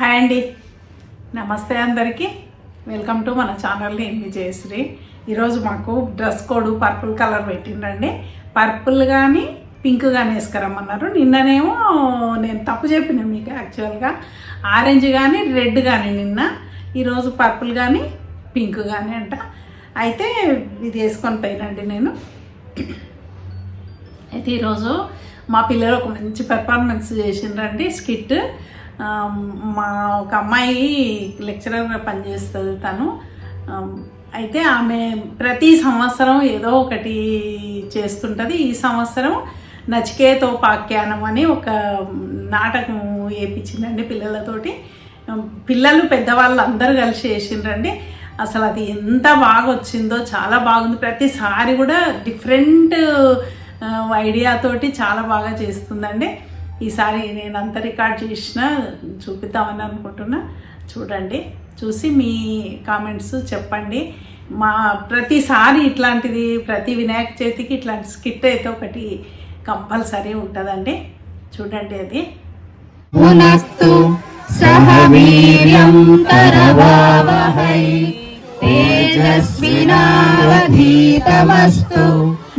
Hi అండి. నమస్తే అందరికీ. వెల్కమ్ టు మన ఛానల్ నేను విజయశ్రీ ఈరోజు మాకు డ్రెస్ కోడ్ పర్పుల్ కలర్ పెట్టిండండి పర్పుల్ కానీ పింక్ కానీ వేసుకురమ్మన్నారు. నిన్ననేమో నేను తప్పు చెప్పిన మీకు యాక్చువల్గా. ఆరెంజ్ కానీ రెడ్ కానీ నిన్న. ఈరోజు పర్పుల్ కానీ పింక్ కానీ అంట. అయితే ఇది వేసుకొని పోయినండి నేను. అయితే ఈరోజు మా పిల్లలు ఒక మంచి పెర్ఫార్మెన్స్ చేసిండ్రండి స్కిట్. మా ఒక అమ్మాయి లెక్చరర్గా పనిచేస్తుంది తను. అయితే ఆమె ప్రతి సంవత్సరం ఏదో ఒకటి చేస్తుంటుంది. ఈ సంవత్సరం నచికేతో పాఖ్యానం అని ఒక నాటకం వేయించిందండి పిల్లలతోటి. పిల్లలు పెద్దవాళ్ళు అందరూ కలిసి చేసిండ్రండి. అసలు అది ఎంత బాగా వచ్చిందో చాలా బాగుంది. ప్రతిసారి కూడా డిఫరెంట్ ఐడియాతోటి చాలా బాగా చేస్తుందండి. ఈసారి నేను అంత రికార్డ్ చేసిన చూపిద్దామని అనుకుంటున్నా. చూడండి చూసి మీ కామెంట్స్ చెప్పండి. మా ప్రతిసారి ఇట్లాంటిది ప్రతి వినాయక చవితికి ఇట్లాంటి స్కిట్ అయితే ఒకటి కంపల్సరీ ఉంటుందండి. చూడండి అది. తేజస్వినాధీతమస్తు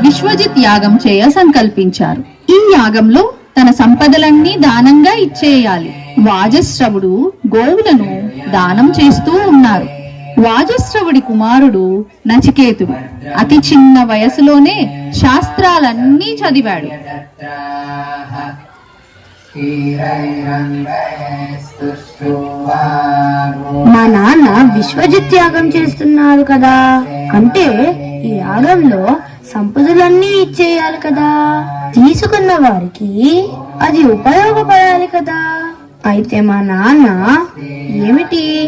విశ్వజిత్ యాగం చేయ సంకల్పించారు. ఈ యాగంలో తన సంపదలన్నీ దానంగా ఇచ్చేయాలి. వాజశ్రవుడు గోవులను దానం చేస్తూ ఉన్నారు. వాజశ్రవుడి కుమారుడు నచికేతుడు అతి చిన్న వయసులోనే శాస్త్రాలన్నీ చదివాడు. మా నాన్న విశ్వజిత్ యాగం చేస్తున్నారు కదా. అంటే ఈ యాగంలో సంపదలన్నీ ఇచ్చేయాలి కదా. తీసుకున్న వారికి అది ఉపయోగపడాలి కదా. అయితే మా నాన్న ఏమిటి?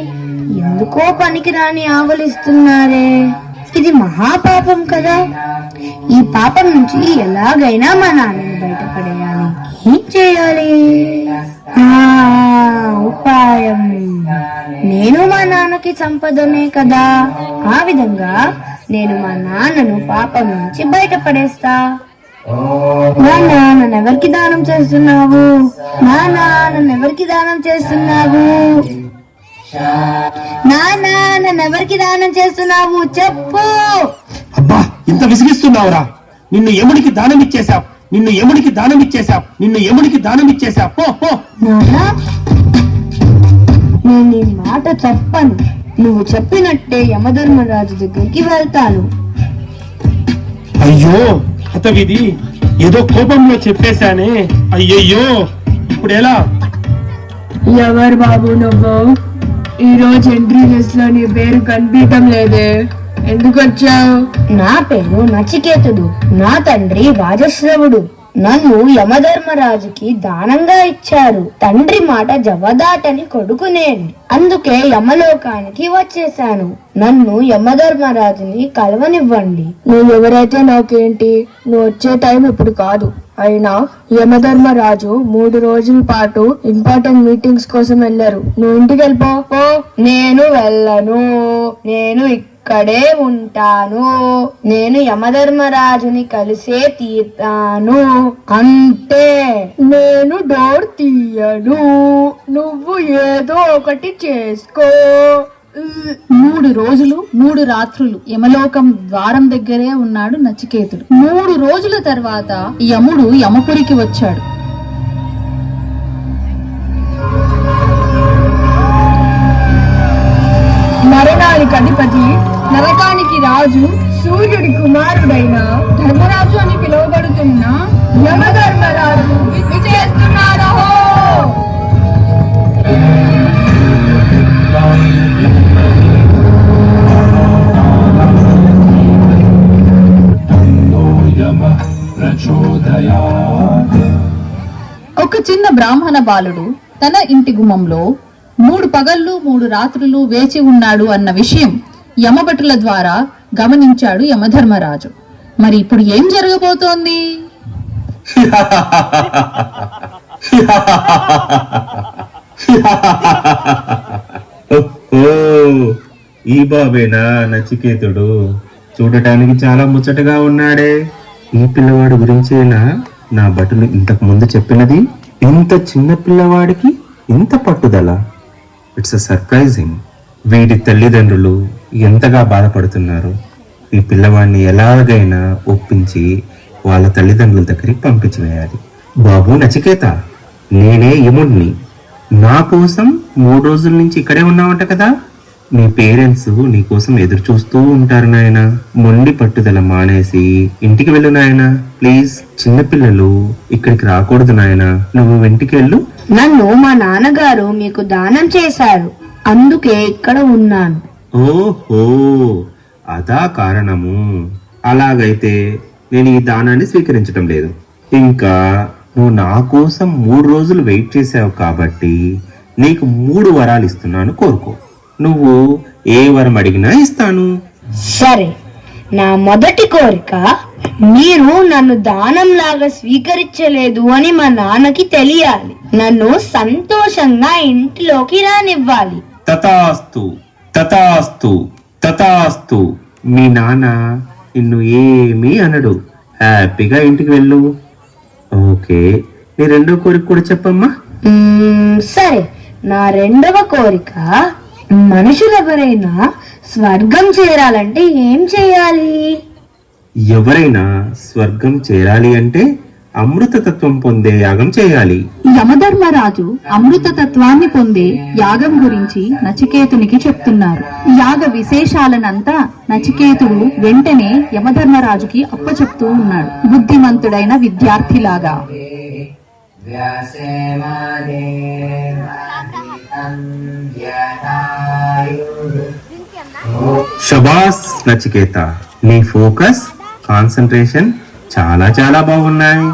ఎందుకో పనికిరాని ఆవలిస్తున్నారే ఇది మహాపాపం కదా. ఈ పాపం నుంచి ఎలాగైనా మా నాన్నని బయటపడేయాలి. ఏం చేయాలి? ఆ, ఉపాయం. నేను మా నాన్నకి సంపదనే కదా. ఆ విధంగా నేను మా నాన్నను పాపం నుంచి బయటపడేస్తా. నాన్న నన్ను ఎవరికి దానం చేస్తున్నావు? నాన్న నన్ను ఎవరికి దానం చేస్తున్నావు? నాన్న నన్ను ఎవరికి దానం చేస్తున్నావు? చెప్పు. అబ్బా ఇంత విసిగిస్తున్నావురా. నిన్ను ఎముడికి దానం ఇచ్చేశావు నిన్ను ఎముడికి దానం ఇచ్చేశావు నిన్ను ఎముడికి దానం ఇచ్చేశావు నానా మాట చెప్పను. నువ్వు చెప్పినట్టే యమధర్మరాజు దగ్గరికి వెళ్తాను. అయ్యో హతవిధి ఏదో కోపంలో చెప్పేశానే. అయ్యయ్యో ఇప్పుడు ఎలా ఎవరు బాబు నువ్వు? ఈ రోజు ఎంట్రీ లిస్ట్లో నీ పేరు కనిపించడం లేదే. ఎందుకు వచ్చావు? నా పేరు నచికేతుడు నా తండ్రి రాజశ్రవుడు. నన్ను యమధర్మరాజుకి దానంగా ఇచ్చారు. తండ్రి మాట జవదాటని కొడుకు నేను. అందుకే యమలోకానికి వచ్చేసాను నన్ను యమధర్మరాజుని కలవనివ్వండి. నువ్వు ఎవరైతే నాకేంటి? నువ్వు వచ్చే టైం ఇప్పుడు కాదు. అయినా యమధర్మరాజు మూడు రోజుల పాటు ఇంపార్టెంట్ మీటింగ్స్ కోసం వెళ్ళారు. నువ్వు ఇంటికి వెళ్ళిపో. నేను వెళ్ళను. నేను ఇక్కడే ఉంటాను. నేను యమధర్మరాజుని కలిసే తీరుతాను. అంతే. నేను డోర్ తీయను. నువ్వు ఏదో ఒకటి చేసుకో. మూడు రోజులు మూడు రాత్రులు యమలోకం ద్వారం దగ్గరే ఉన్నాడు నచికేతుడు. మూడు రోజుల తర్వాత యముడు యమపురికి వచ్చాడు. మరణానికి అధిపతి నరకానికి రాజు సూర్యుడి కుమారుడైన ధర్మరాజు అని పిలువబడుతున్న యమధర్మరాజు ఒక చిన్న బ్రాహ్మణ బాలుడు తన ఇంటి గుమ్మంలో మూడు పగళ్ళు మూడు రాత్రులు వేచి ఉన్నాడు అన్న విషయం యమభటుల ద్వారా గమనించాడు యమధర్మరాజు. మరి ఇప్పుడు ఏం జరగబోతోంది? ఈ బాబేనా నచికేతుడు. చూడటానికి చాలా ముచ్చటగా ఉన్నాడే. ఈ పిల్లవాడు గురించేనా నా భటులు ఇంతకు ముందు చెప్పినది? ఇంత చిన్న పిల్లవాడికి ఇంత పట్టుదల? ఇట్స్ అ సర్ప్రైజింగ్ వీడి తల్లిదండ్రులు ఎంతగా బాధపడుతున్నారు? ఈ పిల్లవాడిని ఎలాగైనా ఒప్పించి వాళ్ళ తల్లిదండ్రుల దగ్గరికి పంపించి వేయాలి బాబు నచికేత నేనే యముడిని నా కోసం మూడు రోజుల నుంచి ఇక్కడే ఉన్నావంట కదా? నీ పేరెంట్స్ నీ కోసం ఎదురు చూస్తూ ఉంటారు నాయన. మొండి పట్టుదల మానేసి ఇంటికి వెళ్ళు నాయన. ప్లీజ్ చిన్నపిల్లలు ఇక్కడికి రాకూడదు నాయన. నువ్వు ఇంటికి వెళ్ళు. నన్ను మా నాన్నగారు మీకు దానం చేశారు. అందుకే ఇక్కడ ఉన్నాను. ఓహో అదా కారణము. అలాగైతే నేను ఈ దానాన్ని స్వీకరించడం లేదు. ఇంకా నువ్వు నా కోసం మూడు రోజులు వెయిట్ చేసావు కాబట్టి నీకు మూడు వరాలు ఇస్తున్నాను కోరుకో. నువ్వు ఏ వరం అడిగినా ఇస్తాను. సరే నా మొదటి కోరిక మీరు నన్ను దానంలాగా స్వీకరించలేదు అని మా నాన్నకి తెలియాలి. నన్ను సంతోషంగా ఇంటిలోకి రానివ్వాలి. తతాస్తు తతాస్తు తతాస్తు మీ నాన్న నిన్ను ఏమీ అనడు. హ్యాపీగా ఇంటికి వెళ్ళు. ఓకే నీ రెండో కోరిక కూడా చెప్పమ్మా. మ్మ్, సరే నా రెండవ కోరిక మనుషులెవరైనా స్వర్గం చేరాలంటే ఏం చేయాలి? ఎవరైనా స్వర్గం చేరాలి అంటే అమృతతత్వం పొందే యాగం చేయాలి. యమధర్మరాజు అమృత తత్వాన్ని పొందే యాగం గురించి నచికేతునికి చెప్తున్నారు. యాగ విశేషాలనంతా నచికేతుడు వెంటనే యమధర్మరాజుకి అప్పచెప్తూ ఉన్నాడు. బుద్ధిమంతుడైన విద్యార్థిలాగా. షబాస్ నచికేత నీ ఫోకస్ కాన్సన్ట్రేషన్ చాలా చాలా బాగున్నాయి.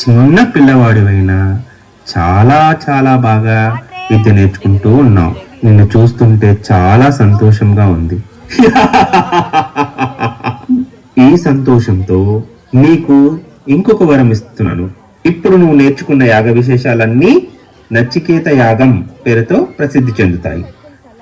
చిన్న పిల్లవాడివైనా చాలా చాలా బాగా విద్య నేర్చుకుంటూ ఉన్నావు. నిన్ను చూస్తుంటే చాలా సంతోషంగా ఉంది. ఈ సంతోషంతో నీకు ఇంకొక వరం ఇస్తున్నాను. ఇప్పుడు నువ్వు నేర్చుకున్న యాగ విశేషాలన్నీ నచికేత యాగం పేరుతో ప్రసిద్ధి చెందుతాయి.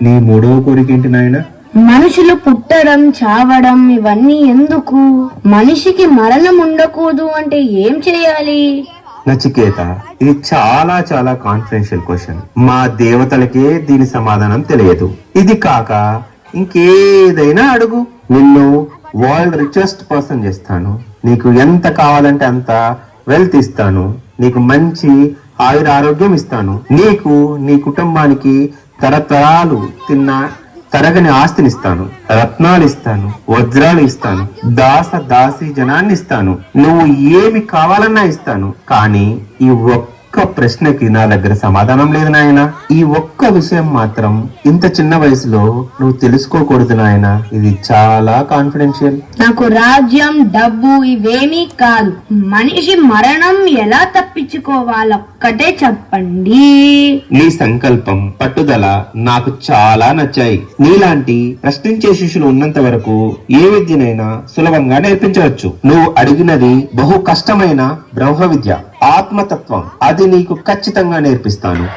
నీ మూడవ కోరిక ఏంటి నాయనా? మనుషులు పుట్టడం చావడం ఇవన్నీ ఎందుకు? మనిషికి మరణం ఉండకూడదు అంటే ఏం చేయాలి? నచికేత ఇది చాలా చాలా కాన్ఫిడెన్షియల్ క్వశ్చన్ మా దేవతలకే దీని సమాధానం తెలియదు. ఇది కాక ఇంకేదైనా అడుగు. నిన్ను వరల్డ్ రిచెస్ట్ పర్సన్ చేస్తాను. నీకు ఎంత కావాలంటే అంత వెల్త్ ఇస్తాను. నీకు మంచి ఆయుర ఆరోగ్యం ఇస్తాను. నీకు నీ కుటుంబానికి తరతరాలు తిన్న తరగని ఆస్తినిస్తాను రత్నాలు ఇస్తాను వజ్రాలు ఇస్తాను దాస దాసి జనాన్ని ఇస్తాను. నువ్వు ఏమి కావాలన్నా ఇస్తాను. కానీ ఈ ఒక్క ప్రశ్నకి నా దగ్గర సమాధానం లేదు నాయన. ఈ ఒక్క విషయం మాత్రం ఇంత చిన్న వయసులో నువ్వు తెలుసుకోకూడదు నాయన. ఇది చాలా కాన్ఫిడెన్షియల్ నాకు రాజ్యం డబ్బు ఇవేమీ కాదు. మనిషి మరణం ఎలా తప్పించుకోవాలో ఒక్కటే చెప్పండి. నీ సంకల్పం పట్టుదల నాకు చాలా నచ్చాయి. నీలాంటి ప్రశ్నించే శిష్యులు ఉన్నంత వరకు ఏ విద్యనైనా సులభంగా నేర్పించవచ్చు. నువ్వు అడిగినది బహు కష్టమైన బ్రహ్మ విద్య ఆత్మతత్వం. అది నీకు ఖచ్చితంగా నేర్పిస్తాను.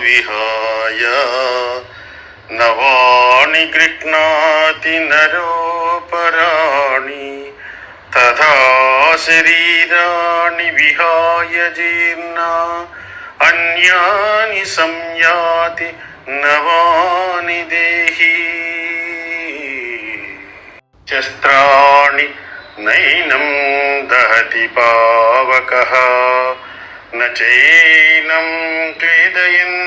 విహాయ నవాణి గృహ్ణాతి నరోపరాణి. तथा शरीराणि विहाय जीर्णा, अन्यानि संयाति नवानि देहि। शस्त्राणि नैनं दहति पावकः, न चैनं क्लेदयन्त्यापो,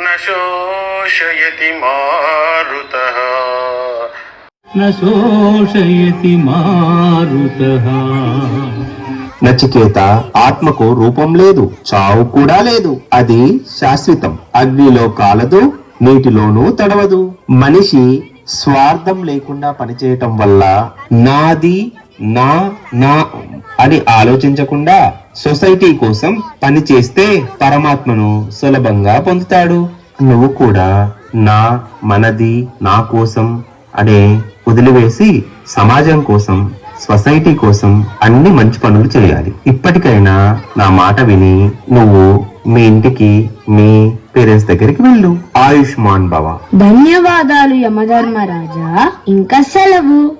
न शोषयति मारुतः। నచికేత ఆత్మకు రూపం లేదు చావు కూడా లేదు. అది శాశ్వతం. అగ్నిలో కాలదు నీటిలోనూ తడవదు. మనిషి స్వార్థం లేకుండా పనిచేయటం వల్ల నాది నా నా అని ఆలోచించకుండా సొసైటీ కోసం పని చేస్తే పరమాత్మను సులభంగా పొందుతాడు. నువ్వు కూడా నా మనది నా కోసం అనే వదిలివేసి సమాజం కోసం సొసైటీ కోసం అన్ని మంచి పనులు చేయాలి. ఇప్పటికైనా నా మాట విని నువ్వు మీ ఇంటికి మీ పేరెంట్స్ దగ్గరికి వెళ్ళు. ఆయుష్మాన్ భవ. ధన్యవాదాలు యమధర్మరాజా. ఇంకా సెలవు.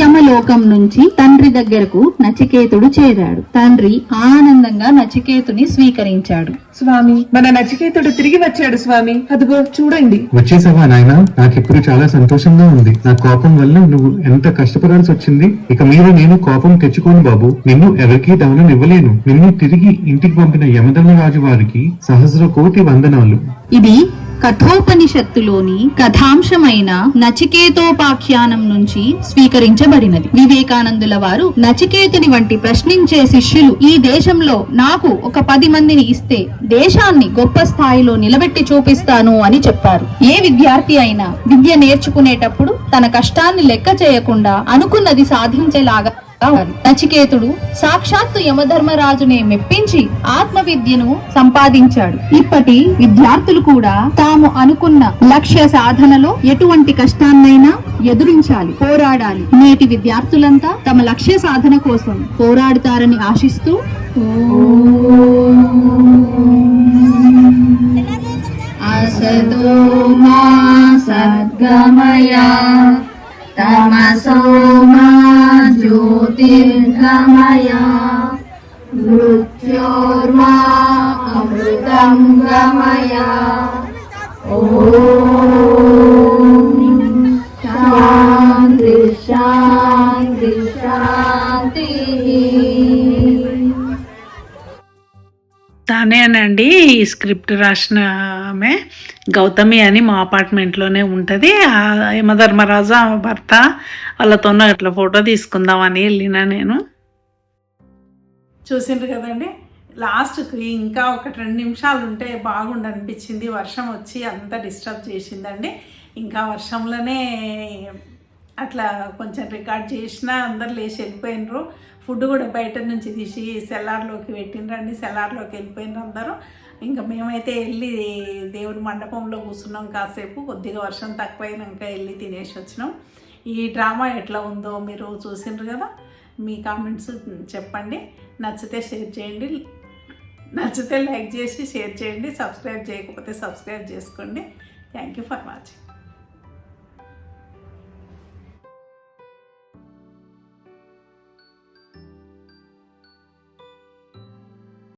యమలోకం నుంచి తండ్రి దగ్గరకు నచికేతుడు చేరాడు. తండ్రి ఆనందంగా నచికేతుని స్వీకరించాడు. స్వామి మన నచికేతుడు తిరిగి వచ్చాడు స్వామి. అదిగో చూడండి. వచ్చేసావా నాయన? నాకిప్పుడు చాలా సంతోషంగా ఉంది. నా కోపం వల్ల నువ్వు ఎంత కష్టపడాల్సి వచ్చింది? ఇక మీద నేను కోపం తెచ్చుకోను బాబు. నిన్ను ఎవరికీ దమనం ఇవ్వలేను నిన్ను తిరిగి ఇంటికి పంపిన యమధర్మరాజు వారికి సహస్ర కోటి వందనాలు. ఇది కఠోపనిషత్తులోని కథాంశమైన నచికేతోపాఖ్యానం నుంచి స్వీకరించబడినది. వివేకానందుల వారు నచికేతుని వంటి ప్రశ్నించే శిష్యులు ఈ దేశంలో నాకు ఒక పది మందిని ఇస్తే దేశాన్ని గొప్ప స్థాయిలో నిలబెట్టి చూపిస్తాను అని చెప్పారు. ఏ విద్యార్థి అయినా విద్య నేర్చుకునేటప్పుడు తన కష్టాన్ని లెక్క చేయకుండా అనుకున్నది సాధించేలాగా నచికేతుడు సాక్షాత్తు యమధర్మరాజునే మెప్పించి ఆత్మ విద్యను సంపాదించాడు. ఇప్పటి విద్యార్థులు కూడా తాము అనుకున్న లక్ష్య సాధనలో ఎటువంటి కష్టాన్నైనా ఎదురించాలి పోరాడాలి. నేటి విద్యార్థులంతా తమ లక్ష్య సాధన కోసం పోరాడుతారని ఆశిస్తూ సద్గమయ तमसो मा ज्योतिर्गमय मृत्योर्मा अमृतं गमय ॐ शान्ति शान्ति शान्ति। తానేనండి ఈ స్క్రిప్ట్ రాసిన ఆమె. గౌతమి అని మా అపార్ట్మెంట్లోనే ఉంటుంది. ఆ యమధర్మరాజు ఆమె భర్త వాళ్ళతోనే అట్లా ఫోటో తీసుకుందామని వెళ్ళిన నేను. చూసిండ్రు కదండి? లాస్ట్కి ఇంకా ఒక రెండు నిమిషాలు ఉంటే బాగుండు అనిపించింది వర్షం వచ్చి అంతా డిస్టర్బ్ చేసిందండి. ఇంకా వర్షంలోనే అట్లా కొంచెం రికార్డ్ చేసినా అందరు లేచి వెళ్ళిపోయినరు. ఫుడ్ కూడా బయట నుంచి తీసి సెల్లార్లోకి పెట్టినరండి సెల్లార్లోకి వెళ్ళిపోయినారు అందరూ. ఇంకా మేమైతే వెళ్ళి దేవుడి మండపంలో కూర్చున్నాం కాసేపు. కొద్దిగా వర్షం తక్కువైనాక వెళ్ళి తినేసి వచ్చినాం. ఈ డ్రామా ఎట్లా ఉందో మీరు చూసిండ్రు కదా మీ కామెంట్స్ చెప్పండి. నచ్చితే షేర్ చేయండి. నచ్చితే లైక్ చేసి షేర్ చేయండి. సబ్స్క్రైబ్ చేయకపోతే సబ్స్క్రైబ్ చేసుకోండి. Thank you for watching.